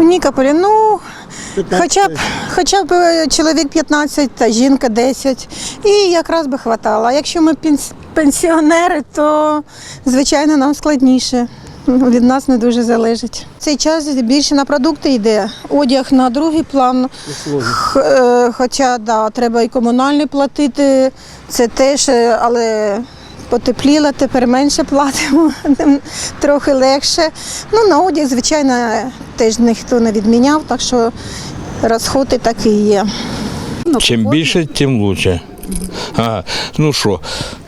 В Нікополі, ну, хоча б, хоча б е, чоловік 15 та жінка 10. І якраз би хватало. А якщо ми пенсіонери, то звичайно нам складніше. Від нас не дуже залежить. Цей час більше на продукти йде, одяг на другий план. Е, Хоча да, треба і комунальні платити, це теж, е, але потепліло, тепер менше платимо, трохи легше. Ну, на одяг, звичайно, теж ніхто не відміняв, так що розходи такі є. Чем больше, тем лучше. Ага. Ну что,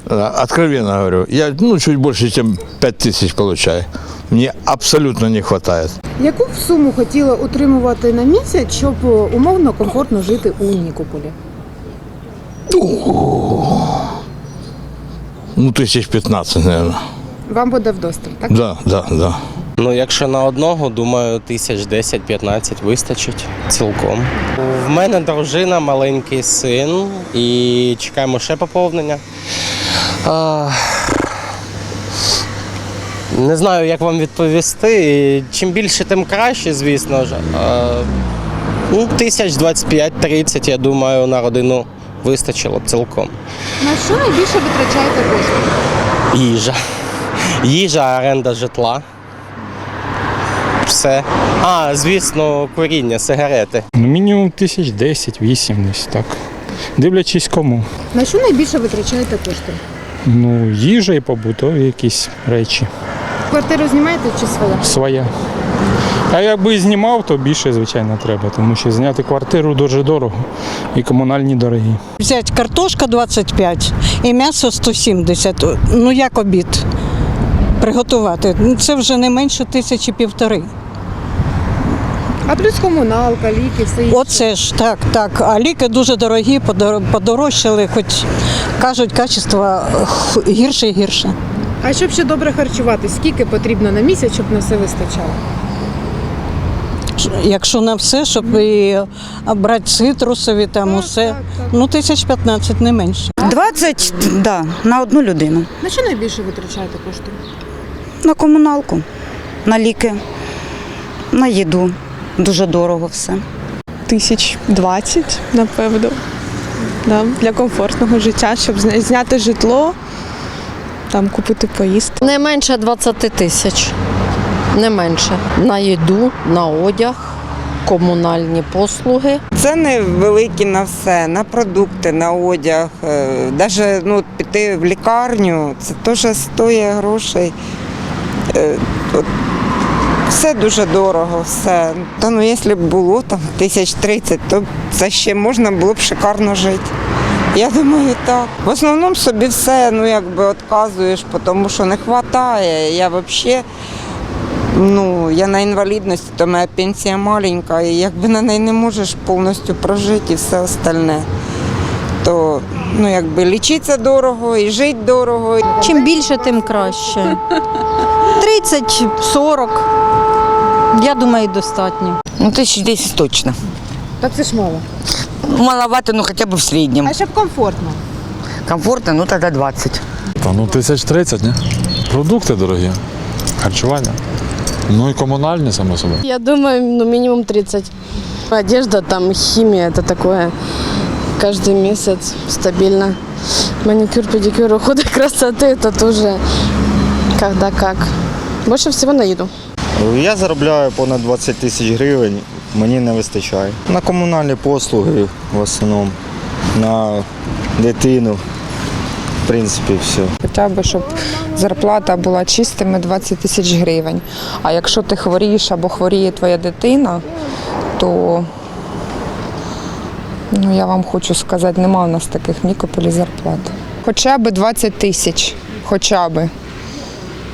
э, откровенно говорю, я ну, чуть больше, чем 5 тысяч получаю. Мне абсолютно не хватает. Яку б суму хотіли отримувати на місяць, щоб е, умовно комфортно жити у Нікополі? Ну, тысяч 15, наверное. Вам буде вдосталь, так? Да, да, да. Ну, якщо на одного, думаю, тисяч 10-15 вистачить цілком. В мене дружина, маленький син і чекаємо ще поповнення. А, не знаю, як вам відповісти. Чим більше, тим краще, звісно ж. А, ну, тисяч 25-30, я думаю, на родину вистачило б цілком. На що найбільше витрачаєте кошти? Їжа. Їжа, оренда житла. Все. А, звісно, куріння, сигарети. Ну, мінімум тисяч десять, вісім десь так. Дивлячись кому. На що найбільше витрачаєте кошти? Ну, їжа і побутові якісь речі. Квартиру знімаєте чи своя? Своя. А якби знімав, то більше, звичайно, треба, тому що зняти квартиру дуже дорого і комунальні дорогі. Взять картошка 25 і м'ясо 170. Ну як обід приготувати? Ну, Це вже не менше тисячі півтори. А плюс комуналка, ліки, все інше. Оце ж так, так. А ліки дуже дорогі, подорожчали, хоч кажуть, качество гірше і гірше. А щоб ще добре харчувати, скільки потрібно на місяць, щоб на все вистачало? Якщо на все, щоб і брати цитрусові, там усе, ну тисяч 15 не менше. 20, да, на одну людину. На що найбільше витрачаєте кошти? На комуналку, на ліки, на їду. Дуже дорого все. тисяч 20, напевно. Да, для комфортного життя, щоб зняти житло, там купити поїсти. Не менше 20 тисяч. Не менше. На їду, на одяг, комунальні послуги. Це не великі на все, на продукти, на одяг. Навіть ну, піти в лікарню, це теж стоїть грошей. Е, Все дуже дорого, все. Та ну, якщо б було там тисяч тридцять, то це ще можна було б шикарно жити. Я думаю, так. В основному собі все ну, якби відказуєш, тому що не вистачає. Я взагалі Ну, я на інвалідності, то моя пенсія маленька, і якби на неї не можеш повністю прожити і все остальне. То ну, якби лічитися дорого і жити дорого. Чим більше, тим краще. 30, 40. Я думаю, достатньо. Ну, тысяч десять точно. Та це ж мало. Маловато, ну хотя бы в среднем. А щоб комфортно. Комфортно, ну тогда 20. Та ну тисяч тридцять, ні? Продукти дорогі, харчування. Ну і комунальні, само собою. Я думаю, ну минимум 30. Одежда, там, химия, это такое. Каждый месяц стабильно. Маникюр, педикюр, уходы красоты, это тоже когда как. Больше всего на еду. Я заробляю понад 20 тисяч гривень, мені не вистачає. На комунальні послуги в основному, на дитину, в принципі, все. Хоча б, щоб зарплата була чистими 20 тисяч гривень. А якщо ти хворієш або хворіє твоя дитина, то ну, я вам хочу сказати, нема у нас таких в Нікополі зарплат. Хоча б 20 тисяч, хоча б.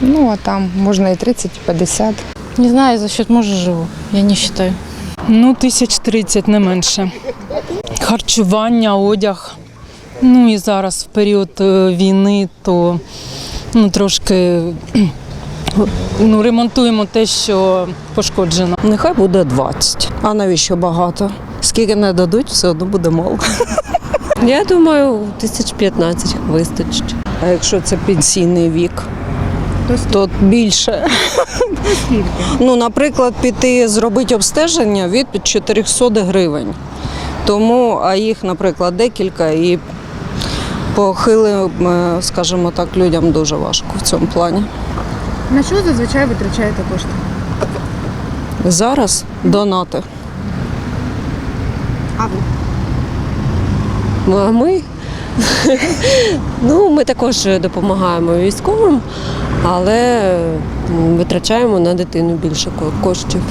Ну, а там можна і 30, і 50. Не знаю, за счет мужа живу, я не вважаю. Ну, тисяч 30, не менше. Харчування, одяг. Ну і зараз в період е, війни, то ну, трошки ну, ремонтуємо те, що пошкоджено. Нехай буде 20. А навіщо багато? Скільки не дадуть, все одно буде мало. Я думаю, тисяч 15 вистачить. А якщо це пенсійний вік, то більше. Ну, наприклад, піти зробити обстеження від 400 гривень. Тому, а їх, наприклад, декілька і похилим, е, скажімо так, людям дуже важко в цьому плані. На що зазвичай витрачаєте кошти? Зараз донати. А ви? А Ми? ну, ми також допомагаємо військовим, але витрачаємо на дитину більше коштів.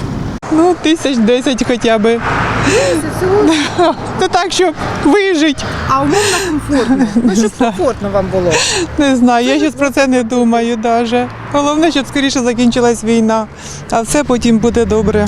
Ну, тисяч десять хоча б. Це так, щоб вижити. А умовно комфортно. Ну, щоб комфортно вам було. Не знаю, я зараз про це не думаю навіть. Головне, щоб скоріше закінчилась війна, а все потім буде добре.